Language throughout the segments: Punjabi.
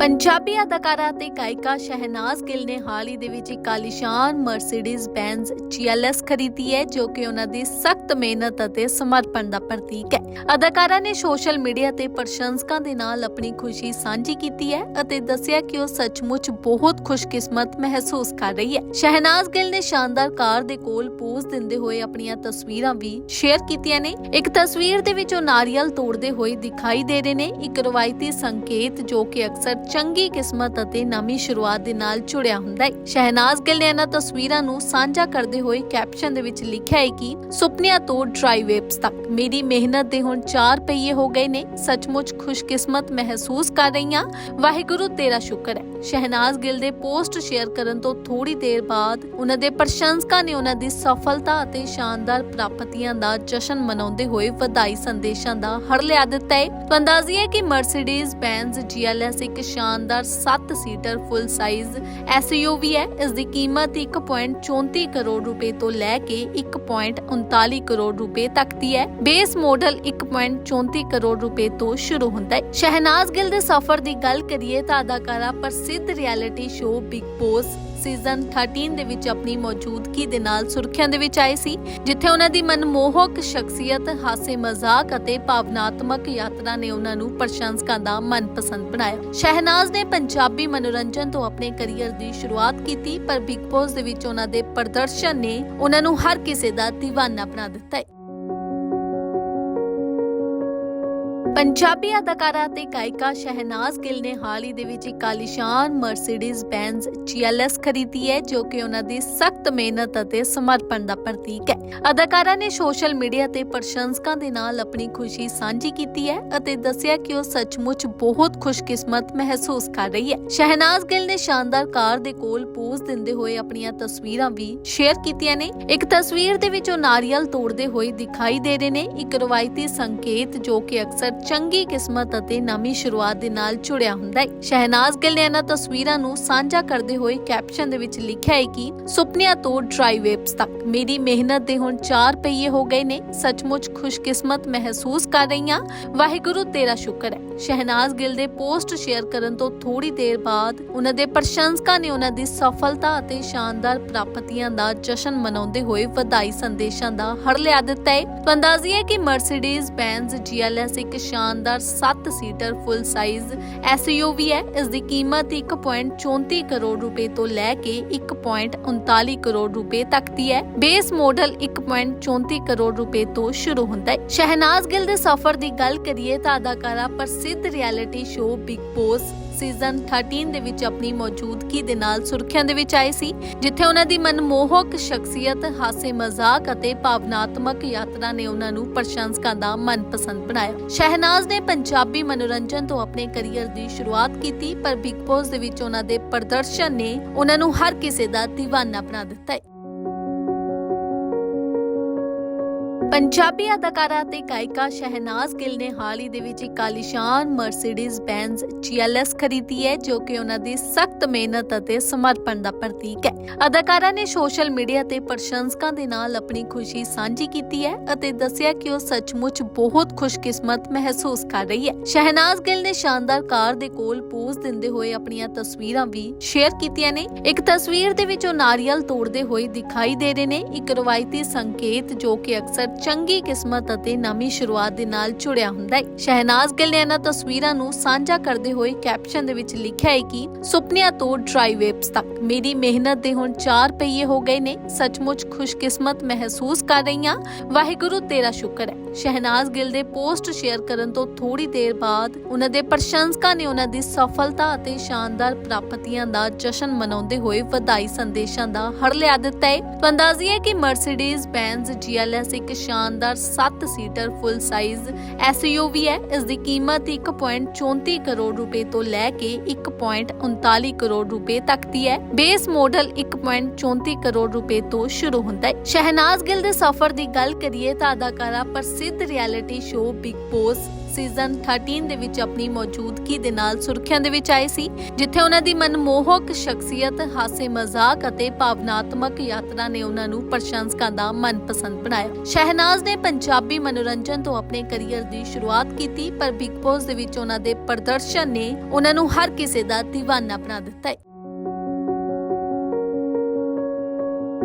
ਪੰਜਾਬੀ ਅਦਾਕਾਰਾ ਅਤੇ ਗਾਇਕਾ ਸ਼ਹਿਨਾਜ਼ ਗਿੱਲ ਨੇ ਹਾਲ ਹੀ ਦੇ ਵਿੱਚ ਇੱਕ ਆਲੀਸ਼ਾਨ ਮਰਸੀਡੀਜ਼ ਬੈਂਜ਼ GLS ਖਰੀਦੀ ਹੈ, ਜੋ ਕਿ ਉਹਨਾਂ ਦੀ ਸਖਤ ਮਿਹਨਤ ਅਤੇ ਸਮਰਪਣ ਦਾ ਪ੍ਰਤੀਕ ਹੈ। ਅਦਾਕਾਰਾ ਨੇ ਸੋਸ਼ਲ ਮੀਡੀਆ ਤੇ ਪ੍ਰਸ਼ੰਸਕਾਂ ਦੇ ਨਾਲ ਆਪਣੀ ਖੁਸ਼ੀ ਸਾਂਝੀ ਕੀਤੀ ਹੈ ਅਤੇ ਦੱਸਿਆ ਕਿ ਉਹ ਸੱਚਮੁੱਚ ਬਹੁਤ ਖੁਸ਼ਕਿਸਮਤ ਮਹਿਸੂਸ ਕਰ ਰਹੀ ਹੈ। ਸ਼ਹਿਨਾਜ਼ ਗਿੱਲ ਨੇ ਸ਼ਾਨਦਾਰ ਕਾਰ ਦੇ ਕੋਲ ਪੋਜ਼ ਦਿੰਦੇ ਹੋਏ ਆਪਣੀਆਂ ਤਸਵੀਰਾਂ ਵੀ ਸ਼ੇਅਰ ਕੀਤੀਆਂ ਨੇ। ਇੱਕ ਤਸਵੀਰ ਦੇ ਵਿੱਚ ਉਹ ਨਾਰੀਅਲ ਤੋੜਦੇ ਹੋਏ ਦਿਖਾਈ ਦੇ ਰਹੇ ਨੇ। ਇੱਕ ਰਵਾਇਤੀ ਸੰਕੇਤ ਜੋ ਕਿ ਅਕਸਰ ਚੰਗੀ ਕਿਸਮਤ ਅਤੇ ਨਵੀਂ ਸ਼ੁਰੂਆਤ ਦੇ ਨਾਲ ਜੁੜਿਆ ਹੁੰਦਾ ਹੈ। ਸ਼ਹਿਨਾਜ਼ ਗਿੱਲ ਨੇ ਇਹਨਾਂ ਤਸਵੀਰਾਂ ਨੂੰ ਸਾਂਝਾ ਕਰਦੇ ਹੋਏ ਕੈਪਸ਼ਨ ਦੇ ਵਿੱਚ ਲਿਖਿਆ ਹੈ ਕਿ ਸੁਪਨਿਆਂ ਤੋਂ ਡਰਾਈ ਤੱਕ। ਮੇਰੀ ਮਿਹਨਤ ਦੇ ਹੁਣ 4 ਪਹੀਏ ਹੋ ਗਏ ਨੇ। ਸੱਚਮੁੱਚ ਖੁਸ਼ਕਿਸਮਤ ਮਹਿਸੂਸ ਕਰ ਰਹੀ ਹਾਂ ਵਾਹਿਗੁਰੂ, ਤੇਰਾ ਸ਼ੁਕਰ ਹੈ। ਸ਼ਹਿਨਾਜ਼ ਗਿੱਲ ਦੇ ਪੋਸਟ ਸ਼ੇਅਰ ਕਰਨ ਤੋਂ ਥੋੜੀ ਦੇਰ ਬਾਅਦ ਉਹਨਾਂ ਦੇ ਪ੍ਰਸ਼ੰਸਕਾਂ ਨੇ ਉਹਨਾਂ ਦੀ ਸਫਲਤਾ ਅਤੇ ਸ਼ਾਨਦਾਰ ਪ੍ਰਾਪਤੀਆਂ ਦਾ ਜਸ਼ਨ ਮਨਾਉਂਦੇ ਹੋਏ ਵਧਾਈ ਸੰਦੇਸ਼ਾਂ ਦਾ ਹੜ ਲਿਆ ਦਿੱਤਾ ਹੈ। ਤਾਂ ਅੰਦਾਜ਼ੀ ਹੈ ਕਿ ਮਰਸੀਡੀਜ਼ ਬੈਂਜ਼ GLS ਇੱਕ ਸ਼ਾਨਦਾਰ 7 ਸੀਟਰ ਫੁੱਲ ਸਾਈਜ਼ SUV ਹੈ। ਇਸ ਦੀ ਕੀਮਤ 1.34 ਕਰੋੜ ਰੁਪਏ ਤੋਂ ਲੈ ਕੇ 1.39 ਕਰੋੜ ਰੁਪਏ ਤੱਕ ਦੀ ਹੈ। ਬੇਸ ਮਾਡਲ 1.34 ਕਰੋੜ ਰੁਪਏ ਤੋਂ ਸ਼ੁਰੂ ਹੁੰਦਾ ਹੈ। ਸ਼ਹਿਨਾਜ਼ ਗਿੱਲ ਦੇ ਸਫ਼ਰ ਦੀ ਗੱਲ ਕਰੀਏ ਤਾਂ ਅਦਾਕਾਰਾ ਪ੍ਰਸਿੱਧ reality show Bigg Boss season 13 ਦੇ ਵਿੱਚ ਆਪਣੀ ਮੌਜੂਦਗੀ ਦੇ ਨਾਲ ਸੁਰਖੀਆਂ ਦੇ ਵਿੱਚ ਆਏ ਸੀ, ਜਿੱਥੇ ਉਹਨਾਂ ਦੀ ਮਨਮੋਹਕ ਸ਼ਖਸੀਅਤ ਹਾਸੇ ਮਜ਼ਾਕ ਅਤੇ ਭਾਵਨਾਤਮਕ ਯਾਤਰਾ ਨੇ ਉਹਨਾਂ ਨੂੰ ਪ੍ਰਸ਼ੰਸਕਾਂ ਦਾ ਮਨਪਸੰਦ ਬਣਾਇਆ। ਸ਼ਹਿਨਾਜ਼ ਨੇ ਪੰਜਾਬੀ ਮਨੋਰੰਜਨ ਤੋਂ ਆਪਣੇ ਕੈਰੀਅਰ ਦੀ ਸ਼ੁਰੂਆਤ ਕੀਤੀ, ਪਰ ਬਿਗ ਬੌਸ ਦੇ ਵਿੱਚ ਉਹਨਾਂ ਦੇ ਪ੍ਰਦਰਸ਼ਨ ਨੇ ਉਹਨਾਂ ਨੂੰ ਹਰ ਕਿਸੇ ਦਾ دیਵਾਨਾ ਬਣਾ ਦਿੱਤਾ ਹੈ। ਪੰਜਾਬੀ ਅਦਾਕਾਰਾ ਅਤੇ ਗਾਇਕਾ ਸ਼ਹਿਨਾਜ਼ ਗਿੱਲ ਨੇ ਹਾਲ ਹੀ ਦੇ ਵਿੱਚ ਇੱਕ ਆਲੀਸ਼ਾਨ ਮਰਸੀਡੀਜ਼ ਬੈਂਜ਼ GLS ਖਰੀਦੀ ਹੈ, ਜੋ ਕਿ ਉਹਨਾਂ ਦੀ ਸਖਤ ਮਿਹਨਤ ਅਤੇ ਸਮਰਪਣ ਦਾ ਪ੍ਰਤੀਕ ਹੈ। ਅਦਾਕਾਰਾ ਨੇ ਸੋਸ਼ਲ ਮੀਡੀਆ ਤੇ ਪ੍ਰਸ਼ੰਸਕਾਂ ਦੇ ਨਾਲ ਆਪਣੀ ਖੁਸ਼ੀ ਸਾਂਝੀ ਕੀਤੀ ਹੈ ਅਤੇ ਦੱਸਿਆ ਕਿ ਉਹ ਸੱਚਮੁੱਚ ਬਹੁਤ ਖੁਸ਼ਕਿਸਮਤ ਮਹਿਸੂਸ ਕਰ ਰਹੀ ਹੈ। ਸ਼ਹਿਨਾਜ਼ ਗਿੱਲ ਨੇ ਸ਼ਾਨਦਾਰ ਕਾਰ ਦੇ ਕੋਲ ਪੋਜ਼ ਦਿੰਦੇ ਹੋਏ ਆਪਣੀਆਂ ਤਸਵੀਰਾਂ ਵੀ ਸ਼ੇਅਰ ਕੀਤੀਆਂ ਨੇ। ਇੱਕ ਤਸਵੀਰ ਦੇ ਵਿੱਚ ਉਹ ਨਾਰੀਅਲ ਤੋੜਦੇ ਹੋਏ ਦਿਖਾਈ ਦੇ ਰਹੇ ਨੇ। ਇੱਕ ਰਵਾਇਤੀ ਸੰਕੇਤ ਜੋ ਕਿ ਅਕਸਰ ਚੰਗੀ ਕਿਸਮਤ ਅਤੇ ਨਵੀਂ ਸ਼ੁਰੂਆਤ ਦੇ ਨਾਲ ਜੁੜਿਆ ਹੁੰਦਾ ਹੈ। ਸ਼ਹਿਨਾਜ਼ ਗਿੱਲ ਨੇ ਇਹਨਾਂ ਤਸਵੀਰਾਂ ਨੂੰ ਸਾਂਝਾ ਕਰਦੇ ਹੋਏ ਕੈਪਸ਼ਨ ਦੇ ਵਿੱਚ ਲਿਖਿਆ ਹੈ ਕਿ ਸੁਪਨਿਆਂ ਤੋਂ ਡਰਾਈ ਵੇਵਸ ਤੱਕ। ਮੇਰੀ ਮਿਹਨਤ ਦੇ ਹੁਣ ਚਾਰ ਪਹੀਏ ਹੋ ਗਏ ਨੇ। ਸੱਚਮੁੱਚ ਖੁਸ਼ਕਿਸਮਤ ਮਹਿਸੂਸ ਕਰ ਰਹੀ ਹਾਂ ਵਾਹਿਗੁਰੂ, ਤੇਰਾ ਸ਼ੁਕਰ ਹੈ। ਸ਼ਹਿਨਾਜ਼ ਗਿੱਲ ਦੇ ਪੋਸਟ ਸ਼ੇਅਰ ਕਰਨ ਤੋਂ ਥੋੜੀ ਦੇਰ ਬਾਅਦ ਉਹਨਾਂ ਦੇ ਪ੍ਰਸ਼ੰਸਕਾਂ ਨੇ ਉਹਨਾਂ ਦੀ ਸਫਲਤਾ ਅਤੇ ਸ਼ਾਨਦਾਰ ਪ੍ਰਾਪਤੀਆਂ ਦਾ ਜਸ਼ਨ ਮਨਾਉਂਦੇ ਹੋਏ ਵਧਾਈ ਸੰਦੇਸ਼ਾਂ ਦਾ ਹੜ ਲਿਆ ਦਿੱਤਾ ਹੈ। ਤਾਂ ਅੰਦਾਜ਼ੀ ਹੈ ਕਿ ਮਰਸੀਡੀਜ਼ ਬੈਂਜ਼ GLS ਇੱਕ ਸ਼ਾਨਦਾਰ 7 ਸੀਟਰ ਫੁੱਲ ਸਾਈਜ਼ SUV ਹੈ। ਇਸ ਦੀ ਕੀਮਤ 1.34 ਕਰੋੜ ਰੁਪਏ ਤੋਂ ਲੈ ਕੇ 1.39 ਕਰੋੜ ਰੁਪਏ ਤੱਕ ਦੀ ਹੈ। ਬੇਸ ਮਾਡਲ 1.34 ਕਰੋੜ ਰੁਪਏ ਤੋਂ ਸ਼ੁਰੂ ਹੁੰਦਾ ਹੈ। ਸ਼ਹਿਨਾਜ਼ ਗਿੱਲ ਦੇ ਸਫ਼ਰ ਦੀ ਗੱਲ ਕਰੀਏ ਤਾਂ ਅਦਾਕਾਰਾ ਪ੍ਰਸਿੱਧ reality show Bigg Boss season 13 ਦੇ ਵਿੱਚ ਆਪਣੀ ਮੌਜੂਦਗੀ ਦੇ ਨਾਲ ਸੁਰਖੀਆਂ ਦੇ ਵਿੱਚ ਆਏ ਸੀ, ਜਿੱਥੇ ਉਹਨਾਂ ਦੀ ਮਨਮੋਹਕ ਸ਼ਖਸੀਅਤ ਹਾਸੇ ਮਜ਼ਾਕ ਅਤੇ ਭਾਵਨਾਤਮਕ ਯਾਤਰਾ ਨੇ ਉਹਨਾਂ ਨੂੰ ਪ੍ਰਸ਼ੰਸਕਾਂ ਦਾ ਮਨਪਸੰਦ ਬਣਾਇਆ। ਸ਼ਹਿਨਾਜ਼ ਨੇ ਪੰਜਾਬੀ ਮਨੋਰੰਜਨ ਤੋਂ ਆਪਣੇ ਕੈਰੀਅਰ ਦੀ ਸ਼ੁਰੂਆਤ ਕੀਤੀ, ਪਰ ਬਿਗ ਬੌਸ ਦੇ ਵਿੱਚ ਉਹਨਾਂ ਦੇ ਪ੍ਰਦਰਸ਼ਨ ਨੇ ਉਹਨਾਂ ਨੂੰ ਹਰ ਕਿਸੇ ਦਾ دیਵਾਨਾ ਬਣਾ ਦਿੱਤਾ ਹੈ। ਪੰਜਾਬੀ ਅਦਾਕਾਰਾ ਤੇ ਗਾਇਕਾ ਸ਼ਹਿਨਾਜ਼ ਗਿੱਲ ਨੇ ਹਾਲ ਹੀ ਦੇ ਵਿੱਚ ਇੱਕ ਆਲੀਸ਼ਾਨ ਮਰਸੀਡੀਜ਼ ਬੈਂਜ਼ GLS ਖਰੀਦੀ ਹੈ, ਜੋ ਕਿ ਉਹਨਾਂ ਦੀ ਸਖਤ ਮਿਹਨਤ ਅਤੇ ਸਮਰਪਣ ਦਾ ਪ੍ਰਤੀਕ ਹੈ। ਅਦਾਕਾਰਾ ਨੇ ਸੋਸ਼ਲ ਮੀਡੀਆ ਤੇ ਪ੍ਰਸ਼ੰਸਕਾਂ ਦੇ ਨਾਲ ਆਪਣੀ ਖੁਸ਼ੀ ਸਾਂਝੀ ਕੀਤੀ ਹੈ ਅਤੇ ਦੱਸਿਆ ਕਿ ਉਹ ਸੱਚਮੁੱਚ ਬਹੁਤ ਖੁਸ਼ਕਿਸਮਤ ਮਹਿਸੂਸ ਕਰ ਰਹੀ ਹੈ। ਸ਼ਹਿਨਾਜ਼ ਗਿੱਲ ਨੇ ਸ਼ਾਨਦਾਰ ਕਾਰ ਦੇ ਕੋਲ ਪੋਜ਼ ਦਿੰਦੇ ਹੋਏ ਆਪਣੀਆਂ ਤਸਵੀਰਾਂ ਵੀ ਸ਼ੇਅਰ ਕੀਤੀਆਂ ਨੇ। ਇੱਕ ਤਸਵੀਰ ਦੇ ਵਿੱਚ ਉਹ ਨਾਰੀਅਲ ਤੋੜਦੇ ਹੋਏ ਦਿਖਾਈ ਦੇ ਰਹੇ ਨੇ। ਇੱਕ ਰਵਾਇਤੀ ਸੰਕੇਤ ਜੋ ਕਿ ਅਕਸਰ ਚੰਗੀ ਕਿਸਮਤ ਅਤੇ ਨਵੀਂ ਸ਼ੁਰੂਆਤ ਦੇ ਨਾਲ ਜੁੜਿਆ ਹੁੰਦਾ ਹੈ। ਸ਼ਹਿਨਾਜ਼ ਗਿੱਲ ਨੇ ਇਹਨਾਂ ਤਸਵੀਰਾਂ ਨੂੰ ਸਾਂਝਾ ਕਰਦੇ ਹੋਏ ਕੈਪਸ਼ਨ ਦੇ ਵਿੱਚ ਲਿਖਿਆ ਹੈ ਕਿ ਸੁਪਨਿਆਂ ਤੋਂ ਡਰਾਈ ਵੇਵਸ ਤੱਕ। ਮੇਰੀ ਮਿਹਨਤ ਦੇ ਹੁਣ 4 ਪਹੀਏ ਹੋ ਗਏ ਨੇ। ਸੱਚਮੁੱਚ ਖੁਸ਼ਕਿਸਮਤ ਮਹਿਸੂਸ ਕਰ ਰਹੀ ਹਾਂ ਵਾਹਿਗੁਰੂ, ਤੇਰਾ ਸ਼ੁਕਰ ਹੈ। ਸ਼ਹਿਨਾਜ਼ ਗਿੱਲ ਦੇ ਪੋਸਟ ਸ਼ੇਅਰ ਕਰਨ ਤੋਂ ਥੋੜੀ ਦੇਰ ਬਾਅਦ ਉਹਨਾਂ ਦੇ ਪ੍ਰਸ਼ੰਸਕਾਂ ਨੇ ਉਹਨਾਂ ਦੀ ਸਫਲਤਾ ਅਤੇ ਸ਼ਾਨਦਾਰ ਪ੍ਰਾਪਤੀਆਂ ਦਾ ਜਸ਼ਨ ਮਨਾਉਂਦੇ ਹੋਏ ਵਧਾਈ ਸੰਦੇਸ਼ਾਂ ਦਾ ਹਰ ਲਿਆ ਦਿੱਤਾ ਹੈ। ਤਾਂ ਅੰਦਾਜ਼ੀ ਹੈ ਕਿ ਮਰਸੀਡੀਜ਼ ਬੈਂਜ਼ GLS ਇੱਕ ਸ਼ਾਨਦਾਰ 7 ਸੀਟਰ ਫੁੱਲ ਸਾਈਜ਼ SUV ਹੈ। ਇਸ ਦੀ ਕੀਮਤ 1.34 ਕਰੋੜ ਰੁਪਏ ਤੋਂ ਲੈ ਕੇ 1.39 ਕਰੋੜ ਰੁਪਏ ਤੱਕ ਦੀ ਹੈ। ਬੇਸ ਮਾਡਲ 1.34 ਕਰੋੜ ਰੁਪਏ ਤੋਂ ਸ਼ੁਰੂ ਹੁੰਦਾ ਹੈ। ਸ਼ਹਿਨਾਜ਼ ਗਿੱਲ ਦੇ ਸਫ਼ਰ ਦੀ ਗੱਲ ਕਰੀਏ ਤਾਂ ਅਦਾਕਾਰਾ ਪ੍ਰਸਿੱਧ reality show Bigg Boss season 13 ਦੇ ਵਿੱਚ ਆਪਣੀ ਮੌਜੂਦਗੀ ਦੇ ਨਾਲ ਸੁਰਖੀਆਂ ਦੇ ਵਿੱਚ ਆਏ ਸੀ, ਜਿੱਥੇ ਉਹਨਾਂ ਦੀ ਮਨਮੋਹਕ ਸ਼ਖਸੀਅਤ ਹਾਸੇ ਮਜ਼ਾਕ ਅਤੇ ਭਾਵਨਾਤਮਕ ਯਾਤਰਾ ਨੇ ਉਹਨਾਂ ਨੂੰ ਪ੍ਰਸ਼ੰਸਕਾਂ ਦਾ ਮਨਪਸੰਦ ਬਣਾਇਆ। ਸ਼ਹਿਨਾਜ਼ ਨੇ ਪੰਜਾਬੀ ਮਨੋਰੰਜਨ ਤੋਂ ਆਪਣੇ ਕੈਰੀਅਰ ਦੀ ਸ਼ੁਰੂਆਤ ਕੀਤੀ, ਪਰ ਬਿਗ ਬੌਸ ਦੇ ਵਿੱਚ ਉਹਨਾਂ ਦੇ ਪ੍ਰਦਰਸ਼ਨ ਨੇ ਉਹਨਾਂ ਨੂੰ ਹਰ ਕਿਸੇ ਦਾ دیਵਾਨਾ ਬਣਾ ਦਿੱਤਾ ਹੈ।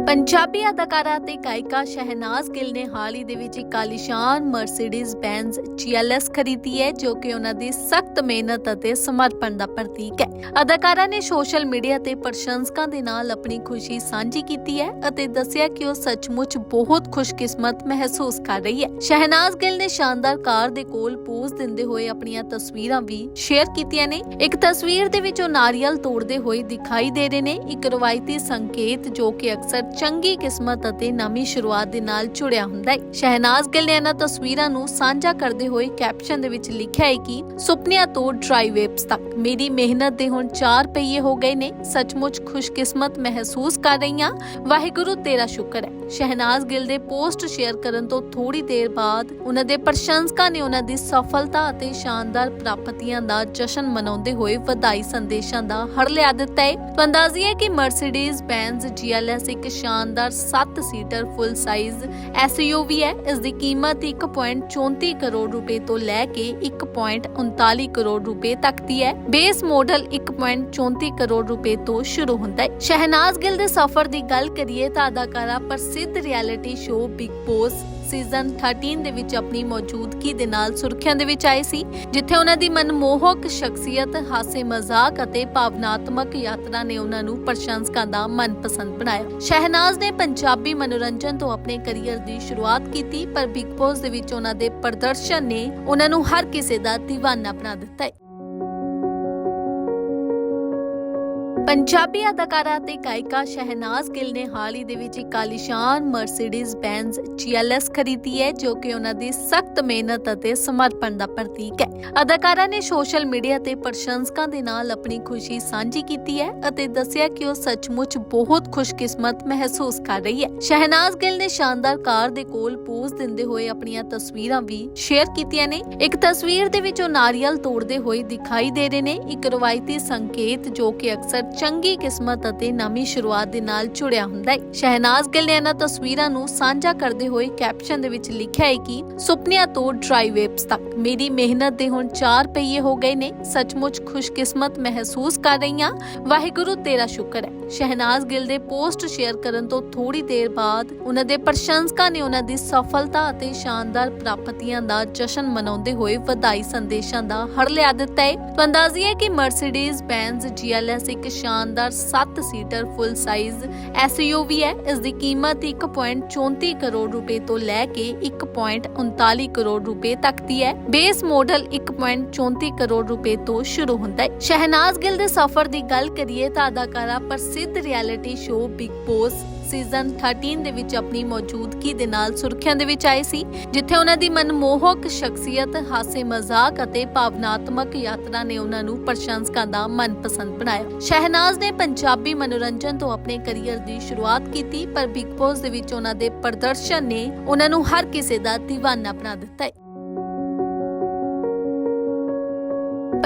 ਪੰਜਾਬੀ ਅਦਾਕਾਰਾ ਤੇ ਗਾਇਕਾ ਸ਼ਹਿਨਾਜ਼ ਗਿੱਲ ਨੇ ਹਾਲ ਹੀ ਦੇ ਵਿੱਚ ਇੱਕ ਆਲੀਸ਼ਾਨ ਮਰਸੀਡੀਜ਼ ਬੈਂਜ਼ GLS ਖਰੀਦੀ ਹੈ, ਜੋ ਕਿ ਉਹਨਾਂ ਦੀ ਸਖਤ ਮਿਹਨਤ ਅਤੇ ਸਮਰਪਣ ਦਾ ਪ੍ਰਤੀਕ ਹੈ। ਅਦਾਕਾਰਾ ਨੇ ਸੋਸ਼ਲ ਮੀਡੀਆ ਤੇ ਪ੍ਰਸ਼ੰਸਕਾਂ ਦੇ ਨਾਲ ਆਪਣੀ ਖੁਸ਼ੀ ਸਾਂਝੀ ਕੀਤੀ ਹੈ ਅਤੇ ਦੱਸਿਆ ਕਿ ਉਹ ਸੱਚਮੁੱਚ ਬਹੁਤ ਖੁਸ਼ਕਿਸਮਤ ਮਹਿਸੂਸ ਕਰ ਰਹੀ ਹੈ। ਸ਼ਹਿਨਾਜ਼ ਗਿੱਲ ਨੇ ਸ਼ਾਨਦਾਰ ਕਾਰ ਦੇ ਕੋਲ ਪੋਜ਼ ਦਿੰਦੇ ਹੋਏ ਆਪਣੀਆਂ ਤਸਵੀਰਾਂ ਵੀ ਸ਼ੇਅਰ ਕੀਤੀਆਂ ਨੇ। ਇੱਕ ਤਸਵੀਰ ਦੇ ਵਿੱਚ ਉਹ ਨਾਰੀਅਲ ਤੋੜਦੇ ਹੋਏ ਦਿਖਾਈ ਦੇ ਰਹੇ ਨੇ। ਇੱਕ ਰਵਾਇਤੀ ਸੰਕੇਤ ਜੋ ਕਿ ਅਕਸਰ ਚੰਗੀ ਕਿਸਮਤ ਅਤੇ ਨਵੀਂ ਸ਼ੁਰੂਆਤ ਦੇ ਨਾਲ ਜੁੜਿਆ ਹੁੰਦਾ ਹੈ। ਸ਼ਹਿਨਾਜ਼ ਗਿੱਲ ਨੇ ਇਹਨਾਂ ਤਸਵੀਰਾਂ ਨੂੰ ਸਾਂਝਾ ਕਰਦੇ ਹੋਏ ਕੈਪਸ਼ਨ ਦੇ ਵਿੱਚ ਲਿਖਿਆ ਹੈ ਕਿ ਸੁਪਨਿਆਂ ਤੋਂ ਡਰਾਈ ਵੇਵਸ ਤੱਕ। ਮੇਰੀ ਮਿਹਨਤ ਦੇ ਹੁਣ ਚਾਰ ਪਹੀਏ ਹੋ ਗਏ ਨੇ। ਸੱਚਮੁੱਚ ਖੁਸ਼ਕਿਸਮਤ ਮਹਿਸੂਸ ਕਰ ਰਹੀ ਹਾਂ ਵਾਹਿਗੁਰੂ, ਤੇਰਾ ਸ਼ੁਕਰ ਹੈ। ਸ਼ਹਿਨਾਜ਼ ਗਿੱਲ ਦੇ ਪੋਸਟ ਸ਼ੇਅਰ ਕਰਨ ਤੋਂ ਥੋੜੀ ਦੇਰ ਬਾਅਦ ਉਹਨਾਂ ਦੇ ਪ੍ਰਸ਼ੰਸਕਾਂ ਨੇ ਉਹਨਾਂ ਦੀ ਸਫਲਤਾ ਅਤੇ ਸ਼ਾਨਦਾਰ ਪ੍ਰਾਪਤੀਆਂ ਦਾ ਜਸ਼ਨ ਮਨਾਉਂਦੇ ਹੋਏ ਵਧਾਈ ਸੰਦੇਸ਼ਾਂ ਦਾ ਹਰ ਲਿਆ ਦਿੱਤਾ ਹੈ। ਅੰਦਾਜ਼ੀ ਹੈ ਕਿ ਮਰਸੀਡੀਜ਼ ਬੈਂਜ਼ GLS ਇੱਕ ਸ਼ਾਨਦਾਰ 7 ਸੀਟਰ ਫੁੱਲ ਸਾਈਜ਼ SUV ਹੈ। ਇਸ ਦੀ ਕੀਮਤ 1.34 ਕਰੋੜ ਰੁਪਏ ਤੋਂ ਲੈ ਕੇ 1.39 ਕਰੋੜ ਰੁਪਏ ਤੱਕ ਦੀ ਹੈ। ਬੇਸ ਮਾਡਲ 1.34 ਕਰੋੜ ਰੁਪਏ ਤੋਂ ਸ਼ੁਰੂ ਹੁੰਦਾ ਹੈ। ਸ਼ਹਿਨਾਜ਼ ਗਿੱਲ ਦੇ ਸਫ਼ਰ ਦੀ ਗੱਲ ਕਰੀਏ ਤਾਂ ਅਦਾਕਾਰਾ ਪ੍ਰਸਿੱਧ reality show Bigg Boss season 13 ਦੇ ਵਿੱਚ ਆਪਣੀ ਮੌਜੂਦਗੀ ਦੇ ਨਾਲ ਸੁਰਖੀਆਂ ਦੇ ਵਿੱਚ ਆਏ ਸੀ, ਜਿੱਥੇ ਉਹਨਾਂ ਦੀ ਮਨਮੋਹਕ ਸ਼ਖਸੀਅਤ ਹਾਸੇ ਮਜ਼ਾਕ ਅਤੇ ਭਾਵਨਾਤਮਕ ਯਾਤਰਾ ਨੇ ਉਹਨਾਂ ਨੂੰ ਪ੍ਰਸ਼ੰਸਕਾਂ ਦਾ ਮਨਪਸੰਦ ਬਣਾਇਆ। ਸ਼ਹਿਨਾਜ਼ ਨੇ ਪੰਜਾਬੀ ਮਨੋਰੰਜਨ ਤੋਂ ਆਪਣੇ ਕੈਰੀਅਰ ਦੀ ਸ਼ੁਰੂਆਤ ਕੀਤੀ, ਪਰ ਬਿਗ ਬੌਸ ਦੇ ਵਿੱਚ ਉਹਨਾਂ ਦੇ ਪ੍ਰਦਰਸ਼ਨ ਨੇ ਉਹਨਾਂ ਨੂੰ ਹਰ ਕਿਸੇ ਦਾ دیਵਾਨਾ ਬਣਾ ਦਿੱਤਾ ਹੈ। ਪੰਜਾਬੀ ਅਦਾਕਾਰਾ ਤੇ ਗਾਇਕਾ ਸ਼ਹਿਨਾਜ਼ ਗਿੱਲ ਨੇ ਹਾਲ ਹੀ ਦੇ ਵਿੱਚ ਇੱਕ ਆਲੀਸ਼ਾਨ ਮਰਸੀਡੀਜ਼ ਬੈਂਜ਼ GLS ਖਰੀਦੀ ਹੈ, ਜੋ ਕਿ ਉਹਨਾਂ ਦੀ ਸਖਤ ਮਿਹਨਤ ਅਤੇ ਸਮਰਪਣ ਦਾ ਪ੍ਰਤੀਕ ਹੈ। ਅਦਾਕਾਰਾ ਨੇ ਸੋਸ਼ਲ ਮੀਡੀਆ ਤੇ ਪ੍ਰਸ਼ੰਸਕਾਂ ਦੇ ਨਾਲ ਆਪਣੀ ਖੁਸ਼ੀ ਸਾਂਝੀ ਕੀਤੀ ਹੈ ਅਤੇ ਦੱਸਿਆ ਕਿ ਉਹ ਸੱਚਮੁੱਚ ਬਹੁਤ ਖੁਸ਼ਕਿਸਮਤ ਮਹਿਸੂਸ ਕਰ ਰਹੀ ਹੈ। ਸ਼ਹਿਨਾਜ਼ ਗਿੱਲ ਨੇ ਸ਼ਾਨਦਾਰ ਕਾਰ ਦੇ ਕੋਲ ਪੋਜ਼ ਦਿੰਦੇ ਹੋਏ ਆਪਣੀਆਂ ਤਸਵੀਰਾਂ ਵੀ ਸ਼ੇਅਰ ਕੀਤੀਆਂ ਨੇ। ਇੱਕ ਤਸਵੀਰ ਦੇ ਵਿੱਚ ਉਹ ਨਾਰੀਅਲ ਤੋੜਦੇ ਹੋਏ ਦਿਖਾਈ ਦੇ ਰਹੇ ਨੇ। ਇੱਕ ਰਵਾਇਤੀ ਸੰਕੇਤ ਜੋ ਕਿ ਅਕਸਰ ਚੰਗੀ ਕਿਸਮਤ ਅਤੇ ਨਵੀਂ ਸ਼ੁਰੂਆਤ ਦੇ ਨਾਲ ਜੁੜਿਆ ਹੁੰਦਾ ਹੈ। ਸ਼ਹਿਨਾਜ਼ ਗਿੱਲ ਨੇ ਇਹਨਾਂ ਤਸਵੀਰਾਂ ਨੂੰ ਸਾਂਝਾ ਕਰਦੇ ਹੋਏ ਕੈਪਸ਼ਨ ਦੇ ਵਿੱਚ ਲਿਖਿਆ ਹੈ ਕਿ ਸੁਪਨਿਆਂ ਤੋਂ ਡਰਾਈ ਵੇਵਸ ਤੱਕ। ਮੇਰੀ ਮਿਹਨਤ ਦੇ ਹੁਣ ਚਾਰ ਪਹੀਏ ਹੋ ਗਏ ਨੇ। ਸੱਚਮੁੱਚ ਖੁਸ਼ਕਿਸਮਤ ਮਹਿਸੂਸ ਕਰ ਰਹੀ ਹਾਂ ਵਾਹਿਗੁਰੂ, ਤੇਰਾ ਸ਼ੁਕਰ ਹੈ। ਸ਼ਹਿਨਾਜ਼ ਗਿੱਲ ਦੇ ਪੋਸਟ ਸ਼ੇਅਰ ਕਰਨ ਤੋਂ ਥੋੜੀ ਦੇਰ ਬਾਅਦ ਉਹਨਾਂ ਦੇ ਪ੍ਰਸ਼ੰਸਕਾਂ ਨੇ ਉਹਨਾਂ ਦੀ ਸਫਲਤਾ ਅਤੇ ਸ਼ਾਨਦਾਰ ਪ੍ਰਾਪਤੀਆਂ ਦਾ ਜਸ਼ਨ ਮਨਾਉਂਦੇ ਹੋਏ ਵਧਾਈ ਸੰਦੇਸ਼ਾਂ ਦਾ ਹੜ ਲਿਆ ਦਿੱਤਾ ਹੈ। ਅੰਦਾਜ਼ੀ ਹੈ ਕਿ ਮਰਸੀਡੀਜ਼ ਬੈਂਜ਼ GLS ਇੱਕ ਸ਼ਾਨਦਾਰ 7 ਸੀਟਰ ਫੁੱਲ ਸਾਈਜ਼ SUV ਹੈ। ਇਸ ਦੀ ਕੀਮਤ 1.34 ਕਰੋੜ ਰੁਪਏ ਤੋਂ ਲੈ ਕੇ 1.39 ਕਰੋੜ ਰੁਪਏ ਤੱਕ ਦੀ ਹੈ। ਬੇਸ ਮਾਡਲ 1.34 ਕਰੋੜ ਰੁਪਏ ਤੋਂ ਸ਼ੁਰੂ ਹੁੰਦਾ ਹੈ। ਸ਼ਹਿਨਾਜ਼ ਗਿੱਲ ਦੇ ਸਫ਼ਰ ਦੀ ਗੱਲ ਕਰੀਏ ਤਾਂ ਅਦਾਕਾਰਾ ਪ੍ਰਸਿੱਧ reality show Bigg Boss season 13 ਦੇ ਵਿੱਚ ਆਪਣੀ ਮੌਜੂਦਗੀ ਦੇ ਨਾਲ ਸੁਰਖੀਆਂ ਦੇ ਵਿੱਚ ਆਏ ਸੀ, ਜਿੱਥੇ ਉਹਨਾਂ ਦੀ ਮਨਮੋਹਕ ਸ਼ਖਸੀਅਤ ਹਾਸੇ ਮਜ਼ਾਕ ਅਤੇ ਭਾਵਨਾਤਮਕ ਯਾਤਰਾ ਨੇ ਉਹਨਾਂ ਨੂੰ ਪ੍ਰਸ਼ੰਸਕਾਂ ਦਾ ਮਨਪਸੰਦ ਬਣਾਇਆ। ਸ਼ਹਿਨਾਜ਼ ਨੇ ਪੰਜਾਬੀ ਮਨੋਰੰਜਨ ਤੋਂ ਆਪਣੇ ਕੈਰੀਅਰ ਦੀ ਸ਼ੁਰੂਆਤ ਕੀਤੀ, ਪਰ ਬਿਗ ਬੌਸ ਦੇ ਵਿੱਚ ਉਹਨਾਂ ਦੇ ਪ੍ਰਦਰਸ਼ਨ ਨੇ ਉਹਨਾਂ ਨੂੰ ਹਰ ਕਿਸੇ ਦਾ دیਵਾਨਾ ਬਣਾ ਦਿੱਤਾ ਹੈ।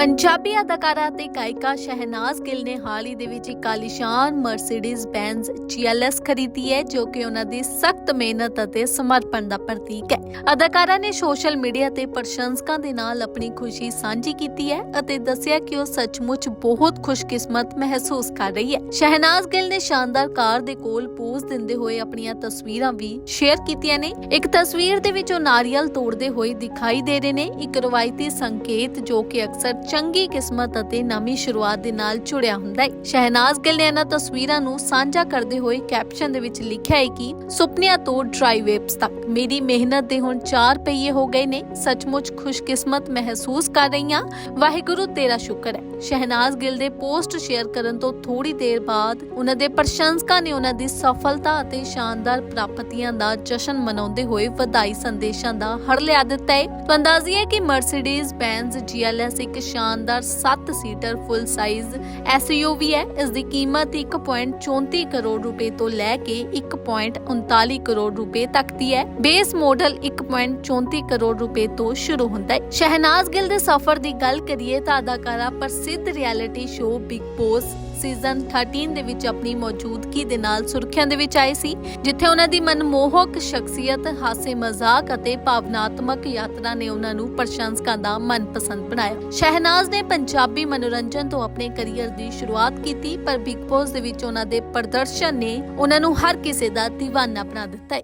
ਪੰਜਾਬੀ ਅਦਾਕਾਰਾ ਤੇ ਗਾਇਕਾ ਸ਼ਹਿਨਾਜ਼ ਗਿੱਲ ਨੇ ਹਾਲ ਹੀ ਦੇ ਵਿੱਚ ਇੱਕ ਆਲੀਸ਼ਾਨ ਮਰਸੀਡੀਜ਼ ਬੈਂਜ਼ GLS ਖਰੀਦੀ ਹੈ, ਜੋ ਕਿ ਉਹਨਾਂ ਦੀ ਸਖਤ ਮਿਹਨਤ ਅਤੇ ਸਮਰਪਣ ਦਾ ਪ੍ਰਤੀਕ ਹੈ। ਅਦਾਕਾਰਾ ਨੇ ਸੋਸ਼ਲ ਮੀਡੀਆ ਤੇ ਪ੍ਰਸ਼ੰਸਕਾਂ ਦੇ ਨਾਲ ਆਪਣੀ ਖੁਸ਼ੀ ਸਾਂਝੀ ਕੀਤੀ ਹੈ ਅਤੇ ਦੱਸਿਆ ਕਿ ਉਹ ਸੱਚਮੁੱਚ ਬਹੁਤ ਖੁਸ਼ਕਿਸਮਤ ਮਹਿਸੂਸ ਕਰ ਰਹੀ ਹੈ। ਸ਼ਹਿਨਾਜ਼ ਗਿੱਲ ਨੇ ਸ਼ਾਨਦਾਰ ਕਾਰ ਦੇ ਕੋਲ ਪੋਜ਼ ਦਿੰਦੇ ਹੋਏ ਆਪਣੀਆਂ ਤਸਵੀਰਾਂ ਵੀ ਸ਼ੇਅਰ ਕੀਤੀਆਂ ਨੇ। ਇੱਕ ਤਸਵੀਰ ਦੇ ਵਿੱਚ ਉਹ ਨਾਰੀਅਲ ਤੋੜਦੇ ਹੋਏ ਦਿਖਾਈ ਦੇ ਰਹੇ ਨੇ। ਇੱਕ ਰਵਾਇਤੀ ਸੰਕੇਤ ਜੋ ਕਿ ਅਕਸਰ ਚੰਗੀ ਕਿਸਮਤ ਅਤੇ ਨਵੀਂ ਸ਼ੁਰੂਆਤ ਦੇ ਨਾਲ ਜੁੜਿਆ ਹੁੰਦਾ ਹੈ। ਸ਼ਹਿਨਾਜ਼ ਗਿੱਲ ਨੇ ਇਹਨਾਂ ਤਸਵੀਰਾਂ ਨੂੰ ਸਾਂਝਾ ਕਰਦੇ ਹੋਏ ਕੈਪਸ਼ਨ ਦੇ ਵਿੱਚ ਲਿਖਿਆ ਹੈ ਕਿ ਸੁਪਨਿਆਂ ਤੋਂ ਡਰਾਈ ਤੱਕ। ਮੇਰੀ ਮਿਹਨਤ ਦੇ ਹੁਣ ਚਾਰ ਪਹੀਏ ਹੋ ਗਏ ਨੇ। ਸੱਚਮੁੱਚ ਖੁਸ਼ਕਿਸਮਤ ਮਹਿਸੂਸ ਕਰ ਰਹੀ ਹਾਂ ਵਾਹਿਗੁਰੂ, ਤੇਰਾ ਸ਼ੁਕਰ ਹੈ। ਸ਼ਹਿਨਾਜ਼ ਗਿੱਲ ਦੇ ਪੋਸਟ ਸ਼ੇਅਰ ਕਰਨ ਤੋਂ ਥੋੜੀ ਦੇਰ ਬਾਅਦ ਉਹਨਾਂ ਦੇ ਪ੍ਰਸ਼ੰਸਕਾਂ ਨੇ ਉਹਨਾਂ ਦੀ ਸਫਲਤਾ ਅਤੇ ਸ਼ਾਨਦਾਰ ਪ੍ਰਾਪਤੀਆਂ ਦਾ ਜਸ਼ਨ ਮਨਾਉਂਦੇ ਹੋਏ ਵਧਾਈ ਸੰਦੇਸ਼ਾਂ ਦਾ ਹੜ ਲਿਆ ਦਿੱਤਾ ਹੈ। ਤਾਂ ਅੰਦਾਜ਼ੀ ਹੈ ਕਿ ਮਰਸੀਡੀਜ਼ ਬੈਂਜ਼ GLS ਇੱਕ ਸ਼ਾਨਦਾਰ 7 ਸੀਟਰ ਫੁੱਲ ਸਾਈਜ਼ ਐਸਯੂਵੀ ਹੈ। ਇਸ ਦੀ ਕੀਮਤ 1.34 ਕਰੋੜ ਰੁਪਏ ਤੋਂ ਲੈ ਕੇ 1.39 ਕਰੋੜ ਰੁਪਏ ਤੱਕ ਦੀ ਹੈ। ਬੇਸ ਮਾਡਲ 1.34 ਕਰੋੜ ਰੁਪਏ ਤੋਂ ਸ਼ੁਰੂ ਹੁੰਦਾ ਹੈ। ਸ਼ਹਿਨਾਜ਼ ਗਿੱਲ ਦੇ ਸਫ਼ਰ ਦੀ ਗੱਲ ਕਰੀਏ ਤਾਂ ਅਦਾਕਾਰਾ ਪ੍ਰਸਿੱਧ reality show Bigg Boss season 13 ਦੇ ਵਿੱਚ ਆਪਣੀ ਮੌਜੂਦਗੀ ਦੇ ਨਾਲ ਸੁਰਖੀਆਂ ਦੇ ਵਿੱਚ ਆਏ ਸੀ, ਜਿੱਥੇ ਉਹਨਾਂ ਦੀ ਮਨਮੋਹਕ ਸ਼ਖਸੀਅਤ ਹਾਸੇ ਮਜ਼ਾਕ ਅਤੇ ਭਾਵਨਾਤਮਕ ਯਾਤਰਾ ਨੇ ਉਹਨਾਂ ਨੂੰ ਪ੍ਰਸ਼ੰਸਕਾਂ ਦਾ ਮਨਪਸੰਦ ਬਣਾਇਆ। ਸ਼ਹਿਨਾਜ਼ ਨੇ ਪੰਜਾਬੀ ਮਨੋਰੰਜਨ ਤੋਂ ਆਪਣੇ ਕੈਰੀਅਰ ਦੀ ਸ਼ੁਰੂਆਤ ਕੀਤੀ, ਪਰ ਬਿਗ ਬੌਸ ਦੇ ਵਿੱਚ ਉਹਨਾਂ ਦੇ ਪ੍ਰਦਰਸ਼ਨ ਨੇ ਉਹਨਾਂ ਨੂੰ ਹਰ ਕਿਸੇ ਦਾ دیਵਾਨਾ ਬਣਾ ਦਿੱਤਾ ਹੈ।